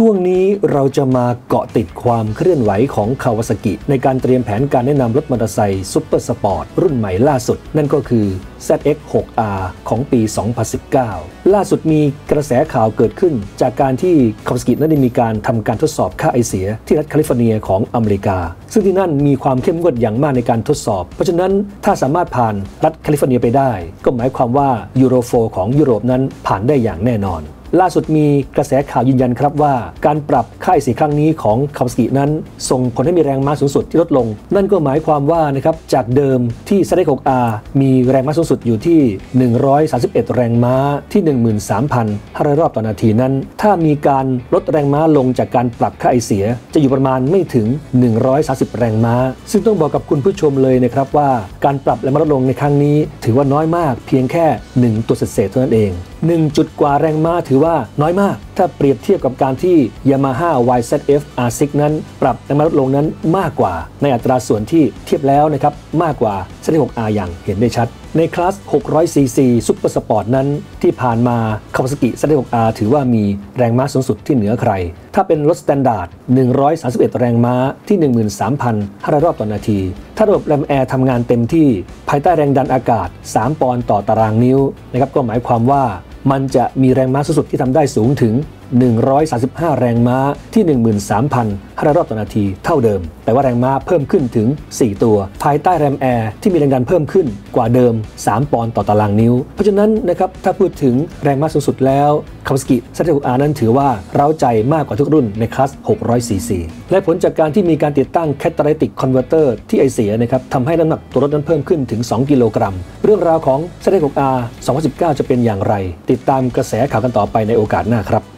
ช่วงนี้เราจะมาเกาะติดความเคลื่อนไหวของคาวาซากิ ในการเตรียมแผนการแนะนำรถมอเตอร์ไซค์ซุปเปอร์สปอร์ตรุ่นใหม่ล่าสุด นั่นก็คือ ZX6R ของปี 2019 ล่าสุดมีกระแสข่าวเกิดขึ้น จากการที่คาวาซากินั้นได้มีการทำการทดสอบค่าไอเสีย ที่รัฐแคลิฟอร์เนียของอเมริกา ซึ่งที่นั่นมีความเข้มงวดอย่างมากในการทดสอบ เพราะฉะนั้นถ้าสามารถผ่านรัฐแคลิฟอร์เนียไปได้ ก็หมายความว่ายูโรโฟของยุโรปนั้นผ่านได้อย่างแน่นอน ล่าสุดมีกระแสข่าวยืนยันครับว่า การปรับค่าอเสีครั้งนี้ของคาวสกินั้น ส่งผลให้มีแรงม้าสูงสุดที่ลดลง นั่นก็หมายความว่านะครับจากเดิมที่ซ 6R มีแรงม้าสูงสุดอยู่ที่ 131 แรงม้าที่ 13,500 รอบต่อนาทีนั้น ถ้ามีการลดแรงม้าลงจากการปรับค่าไอเสีย จะอยู่ประมาณไม่ถึง 130 แรงม้า ซึ่งต้องบอกกับคุณผู้ชมเลยนะครับว่าการปรับแรงม้าลดลงในครั้งนี้ ถือว่าน้อยมากเพียงแค่ 1 ตัวเศษเท่านั้นเอง 1 จุดกว่าแรงม้าถือว่าน้อยมาก ถ้าเปรียบเทียบกับการที่ Yamaha YZF R6 นั้น ปรับแรงม้าลดลงนั้นมากกว่า ในอัตราส่วนที่เทียบแล้วนะครับมากกว่า Z6R อย่างเห็นได้ชัด ในคลาส 600cc ซุปเปอร์สปอร์ตนั้น ที่ผ่านมา Kawasaki Z6R ถือว่ามีแรงม้าสูงสุดที่เหนือใคร ถ้าเป็นรถสแตนดาร์ด 131 แรงม้าที่ 13,500 รอบต่อนาที ถ้าระบบแรมแอร์ทำงานเต็มที่ภายใต้แรงดันอากาศ 3 ปอนด์ต่อตารางนิ้วนะครับก็หมายความว่ามันจะมีแรงม้าสูงสุดที่ทำได้สูงถึง135 แรงม้าที่ 13,500 รอบต่อนาทีเท่าเดิม แต่ว่าแรงม้าเพิ่มขึ้นถึง 4 ตัว ภายใต้แรมแอร์ที่มีแรงดันเพิ่มขึ้นกว่าเดิม 3 ปอนด์ต่อตารางนิ้ว เพราะฉะนั้นนะครับถ้าพูดถึงแรงม้าสูงสุดแล้วคาวสกิซัตเตอร์อานั้นถือว่าเร้าใจมากกว่าทุกรุ่นในคลาส 600cc และผลจากการที่มีการติดตั้ง Catalytic Converter ที่ไอเสียนะครับทำให้น้ำหนักตัวรถนั้นเพิ่มขึ้นถึง 2 กิโลกรัม เรื่องราวของ ZX6R 2019 จะเป็นอย่างไร ติดตามกระแสข่าวกันต่อไปในโอกาสหน้าครับ